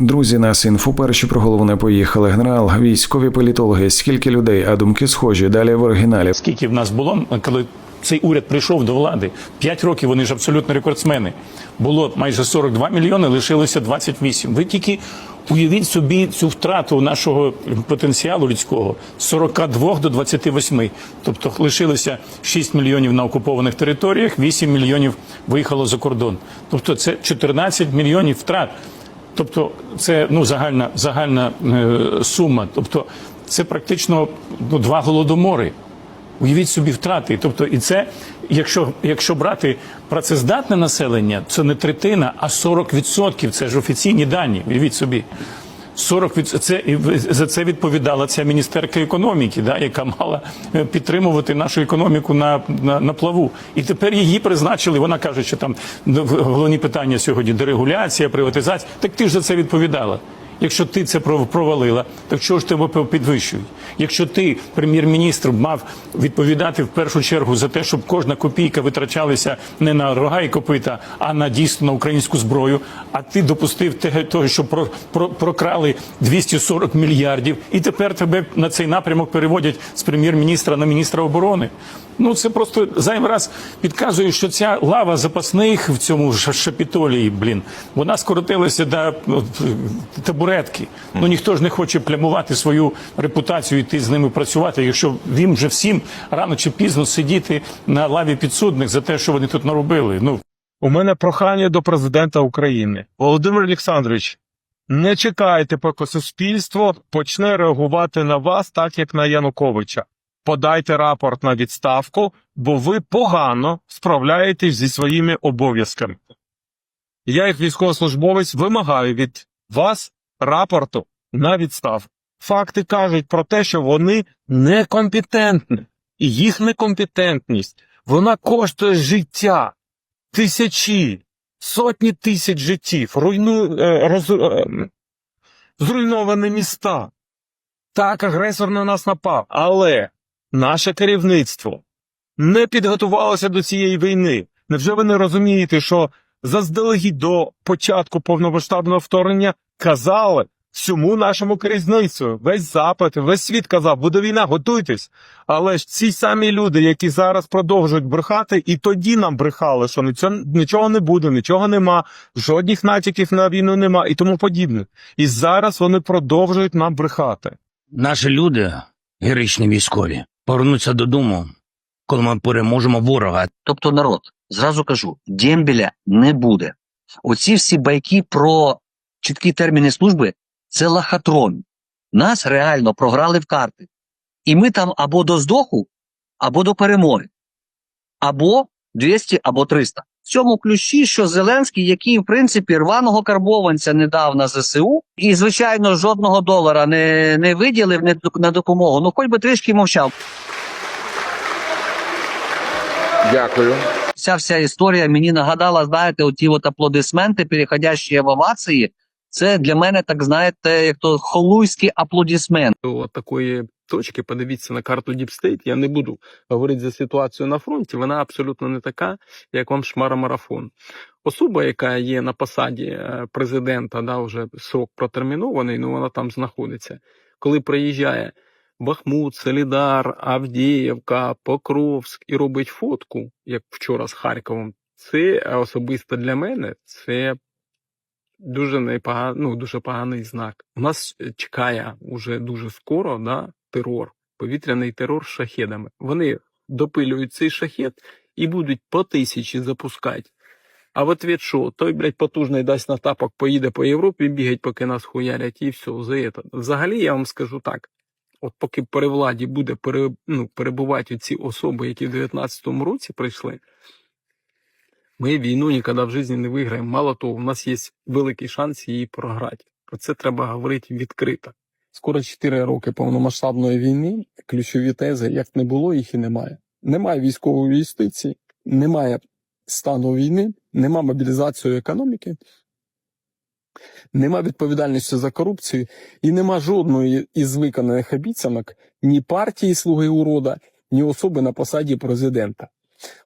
Друзі, нас інфу перші про голову не поїхали. Генерал, військові політологи, скільки людей, а думки схожі. Далі в оригіналі. Скільки в нас було, коли цей уряд прийшов до влади? П'ять років вони ж абсолютно рекордсмени. Було майже 42 мільйони, лишилося 28. Ви тільки уявіть собі цю втрату нашого потенціалу людського з 42 до 28. Тобто лишилося 6 мільйонів на окупованих територіях, 8 мільйонів виїхало за кордон. Тобто це 14 мільйонів втрат. Тобто це ну загальна загальна е, сума. Тобто це практично ну, два голодомори. Уявіть собі втрати. Тобто, і це, якщо, якщо брати працездатне населення, це не третина, а 40%. Це ж офіційні дані. Уявіть собі. 40 від... це за це відповідала ця міністерка економіки, да, яка мала е, підтримувати нашу економіку на, на, на плаву. І тепер її призначили. Вона каже, що там ну, головні питання сьогодні дерегуляція, приватизація. Так ти ж за це відповідала. Якщо ти це пров- провалила, так чого ж тебе підвищують? Якщо ти, прем'єр-міністр, мав відповідати в першу чергу за те, щоб кожна копійка витрачалася не на рога і копита, а на дійсно на українську зброю, а ти допустив того, що про, про, прокрали 240 мільярдів, і тепер тебе на цей напрямок переводять з прем'єр-міністра на міністра оборони. Ну це просто зайвий раз підказує, що ця лава запасних в цьому шапітолії, блін, вона скоротилася до ну, табуретки. Ну ніхто ж не хоче плямувати свою репутацію, йти з ними працювати, якщо їм вже всім рано чи пізно сидіти на лаві підсудних за те, що вони тут наробили. Ну У мене прохання до президента України. Володимир Олександрович, не чекайте, поки суспільство почне реагувати на вас так, як на Януковича. Подайте рапорт на відставку, бо ви погано справляєтесь зі своїми обов'язками. Я, як військовослужбовець, вимагаю від вас рапорту на відставку. Факти кажуть про те, що вони некомпетентні, і їх некомпетентність вона коштує життя тисячі, сотні тисяч життів, руйну, е, роз, е, зруйновані міста. Так, агресор на нас напав, але наше керівництво не підготувалося до цієї війни. Невже ви не розумієте, що заздалегідь до початку повномасштабного вторгнення казали всьому нашому керівництву, весь запит, весь світ казав, буде війна, готуйтесь. Але ж ці самі люди, які зараз продовжують брехати, і тоді нам брехали, що нічого, не буде, нічого нема, жодних натяків на війну нема і тому подібне. І зараз вони продовжують нам брехати. Наші люди, героїчні військові, повернуться додому, коли ми переможемо ворога. Тобто народ, зразу кажу, дембеля не буде. Оці всі байки про чіткі терміни служби це лахатрон. Нас реально програли в карти. І ми там або до здоху, або до перемоги. Або 200, або 300. В цьому ключі, що Зеленський, який, в принципі, рваного карбованця не дав на ЗСУ, і, звичайно, жодного долара не, не виділив не- на допомогу, ну хоч би трішки мовчав. Дякую. Ця вся історія мені нагадала, знаєте, оті от аплодисменти, переходящі в овації. Це для мене, так знаєте, як то холуйський аплодисмент. до такої точки, подивіться на карту Deep State, я не буду говорити за ситуацію на фронті, вона абсолютно не така, як вам шмара-марафон. Особа, яка є на посаді е, президента, да, вже срок протермінований, ну вона там знаходиться. Коли приїжджає Бахмут, Солідар, Авдіївка, Покровськ і робить фотку, як вчора з Харковом, це особисто для мене це дуже непога... ну, дуже поганий знак. У нас е, чекає уже дуже скоро да, терор, повітряний терор з шахедами. Вони допилюють цей шахет і будуть по тисячі запускати. А в ответ що? Той, блядь, потужний дасть на тапок, поїде по Європі бігать, поки нас хуярять, і все, за це. Взагалі, я вам скажу так. От поки при владі буде пере, ну, перебувати ці особи, які в 19-му році прийшли, ми війну ніколи в житті не виграємо. Мало того, у нас є великий шанс її програти. Про це треба говорити відкрито. Скоро 4 роки повномасштабної війни. Ключові тези, як не було, їх і немає. Немає військової юстиції, немає стану війни, немає мобілізації економіки, нема відповідальності за корупцію і нема жодної із виконаних обіцянок ні партії Слуги урода, ні особи на посаді президента.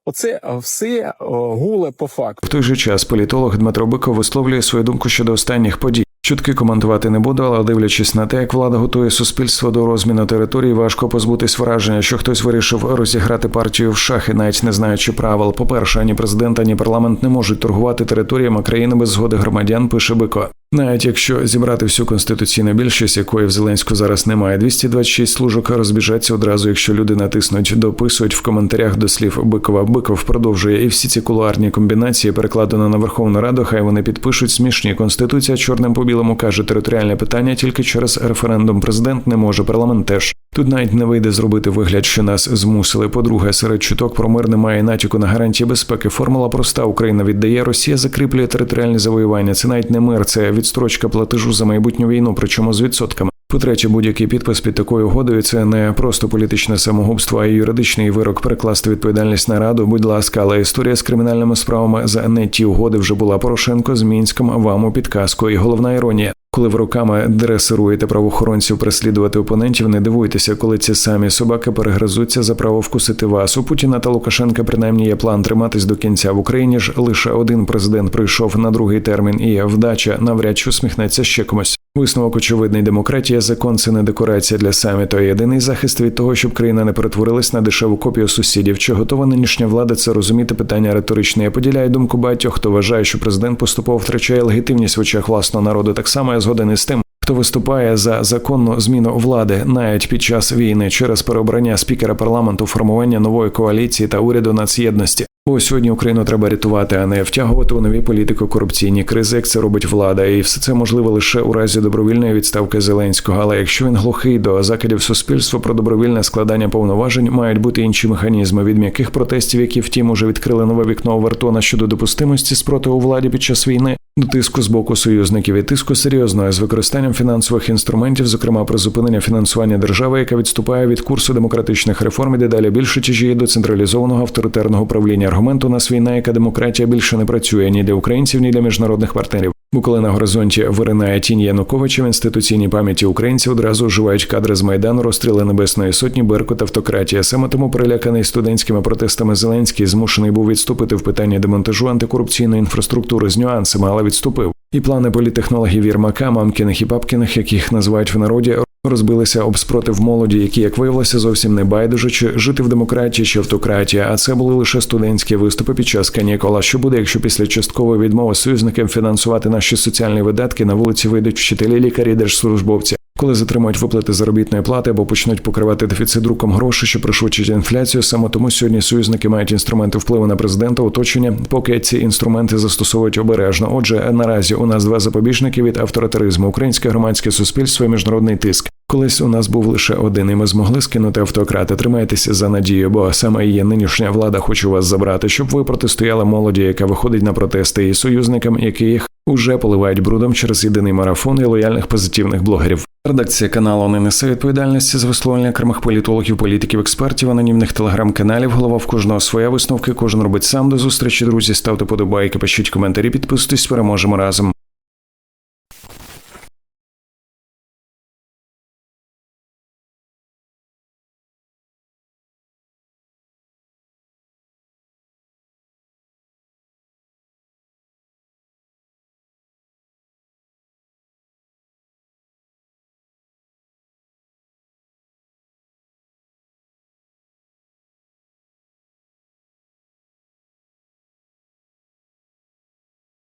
Оце е, все е, голе по факту. В той же час політолог Дмитро Биков висловлює свою думку щодо останніх подій. Чутки коментувати не буду, але дивлячись на те, як влада готує суспільство до розміну території, важко позбутись враження, що хтось вирішив розіграти партію в шахи, навіть не знаючи правил. По-перше, ані президент, ані парламент не можуть торгувати територіями країни без згоди громадян. Пише Бико. Навіть якщо зібрати всю конституційну більшість, якої в Зеленську зараз немає, 226 служок розбіжаться одразу, якщо люди натиснуть, дописують в коментарях до слів Бикова. Биков продовжує і всі ці кулуарні комбінації перекладено на Верховну Раду. Хай вони підпишуть смішні. Конституція чорним по білому каже територіальне питання тільки через референдум. Президент не може, парламент теж. Тут навіть не вийде зробити вигляд, що нас змусили. По-друге, серед чуток про мир немає натяку на гарантії безпеки. Формула проста: Україна віддає, Росія закріплює територіальне завоювання. Це навіть не мир, це відстрочка платежу за майбутню війну, причому з відсотками. По-третє, будь-який підпис під такою угодою це не просто політичне самогубство, а й юридичний вирок перекласти відповідальність на раду. Будь ласка, але історія з кримінальними справами за не ті угоди вже була Порошенко з Мінськом вам у підказку. І головна іронія. Коли ви руками дресируєте правоохоронців переслідувати опонентів, не дивуйтеся, коли ці самі собаки перегризуться за право вкусити вас. У Путіна та Лукашенка принаймні є план триматись до кінця. В Україні ж лише один президент прийшов на другий термін, і вдача навряд чи усміхнеться ще комусь. Висновок очевидний демократія, закон це не декорація для саміту, а єдиний захист від того, щоб країна не перетворилась на дешеву копію сусідів. Чи готова нинішня влада це розуміти? Питання риторичне. Я поділяю думку багатьох, хто вважає, що президент поступово втрачає легітимність в очах власного народу. Так само я згоден із тим. Хто виступає за законну зміну влади навіть під час війни через переобрання спікера парламенту, формування нової коаліції та уряду нацєдності? Ось сьогодні Україну треба рятувати, а не втягувати у нові політико-корупційні кризи, як це робить влада, і все це можливо лише у разі добровільної відставки Зеленського. Але якщо він глухий до закидів суспільства про добровільне складання повноважень, мають бути інші механізми від м'яких протестів, які втім уже відкрили нове вікно Овертона щодо допустимості спротиву владі під час війни. До тиску з боку союзників і тиску серйозної з використанням фінансових інструментів, зокрема призупинення фінансування держави, яка відступає від курсу демократичних реформ, і дедалі більше тяжіє до централізованого авторитарного правління. Аргумент у нас війна, яка демократія більше не працює ні для українців, ні для міжнародних партнерів. Бо коли на горизонті виринає тінь Януковича в інституційній пам'яті українців одразу вживають кадри з майдану, розстріли небесної сотні, беркут, автократія. Саме тому переляканий студентськими протестами Зеленський змушений був відступити в питанні демонтажу антикорупційної інфраструктури з нюансами, але відступив. І плани політехнологів Єрмака, мамкіних і папкіних, яких називають в народі, розбилися об спротив молоді, які, як виявилося, зовсім не байдуже, чи жити в демократії чи автократії. А це були лише студентські виступи під час канікула. Що буде, якщо після часткової відмови союзникам фінансувати наші соціальні видатки на вулиці вийдуть вчителі, лікарі, держслужбовці? Коли затримають виплати заробітної плати або почнуть покривати дефіцит друком грошей, що пришвидшить інфляцію, саме тому сьогодні союзники мають інструменти впливу на президента, оточення, поки ці інструменти застосовують обережно. Отже, наразі у нас два запобіжники від авторитаризму: українське громадське суспільство і міжнародний тиск. Колись у нас був лише один, і ми змогли скинути автократи. Тримайтеся за надію, бо саме її нинішня влада хоче вас забрати, щоб ви протистояли молоді, яка виходить на протести, і союзникам, які їх уже поливають брудом через єдиний марафон і лояльних позитивних блогерів. Редакція каналу не несе відповідальності за висловлення окремих політологів, політиків, експертів, анонімних телеграм-каналів. Голова в кожного своя висновки. Кожен робить сам до зустрічі. Друзі, ставте подобайки, пишіть коментарі, підписуйтесь, переможемо разом.